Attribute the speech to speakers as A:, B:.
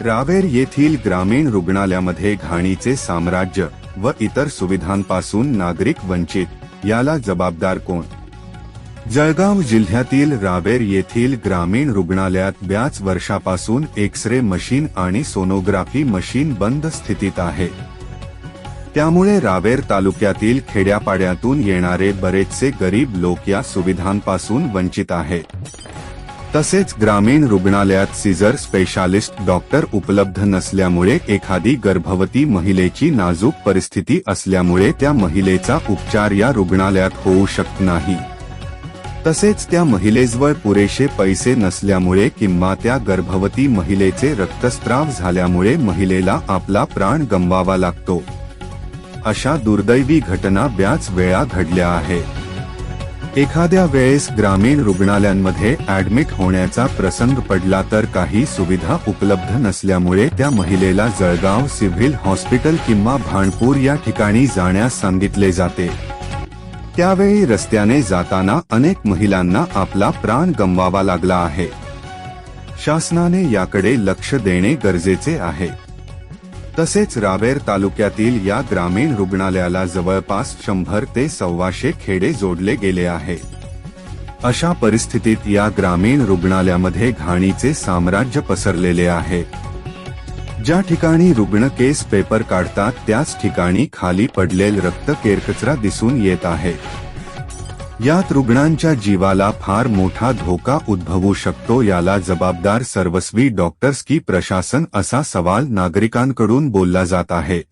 A: रावेर येथील ग्रामीण रुग्णालयामध्ये घाणीचे साम्राज्य व इतर सुविधांपासून नागरिक वंचित याला जबाबदार कोण? जळगाव जिल्ह्यातील रावेर येथील ग्रामीण रुग्णालयात ब्याच वर्षापासून एक्स रे मशीन आणि सोनोग्राफी मशीन बंद स्थितीत आहे. त्यामुळे रावेर तालुक्यातील खेड्यापाड्यातून येणारे बरेचसे गरीब लोक या सुविधांपासून वंचित आहेत तसेच ग्रामीण रुग्णालयात सिझर स्पेशालिस्ट डॉक्टर उपलब्ध नसल्यामुळे एखादी गर्भवती महिलेची नाजूक परिस्थिती असल्यामुळे त्या महिलेचा उपचार या रुग्णालयात होऊ शकत नाही. तसेच त्या महिलेजवळ पुरेसे पैसे नसल्यामुळे किंवा त्या गर्भवती महिलेचे रक्तस्त्राव झाल्यामुळे महिलेला आपला प्राण गमवावा लागतो. अशा दुर्दैवी घटना बऱ्याच वेळा घडल्या आहेत. एखाद्या वेळेस ग्रामीण रुग्णालयांमध्ये ऍडमिट होण्याचा प्रसंग पडला तर काही सुविधा उपलब्ध नसल्यामुळे त्या महिलेला जळगाव सिव्हिल हॉस्पिटल किंवा भांडपूर या ठिकाणी जाण्यास सांगितले जाते. त्यावेळी रस्त्याने जाताना अनेक महिलांना आपला प्राण गमवावा लागला आहे. शासनाने याकडे लक्ष देणे गरजेचे आहे. तसेच रावेर तालुक्यातील या ग्रामीण रुग्णालयाला जवळपास शंभर ते सव्वाशे खेडे जोडले गेले आहे. अशा परिस्थितीत या ग्रामीण रुग्णालयामध्ये घाणीचे साम्राज्य पसरलेले आहे. ज्या ठिकाणी रुग्ण केस पेपर काढतात त्याच ठिकाणी खाली पडलेल रक्त केरकचरा दिसून येत आहे. यात रुग्णांच्या जीवाला फार मोठा धोका उद्भवू शकतो याला जबाबदार सर्वस्वी डॉक्टर्स की प्रशासन असा सवाल नागरिकांकडून बोलला जात आहे.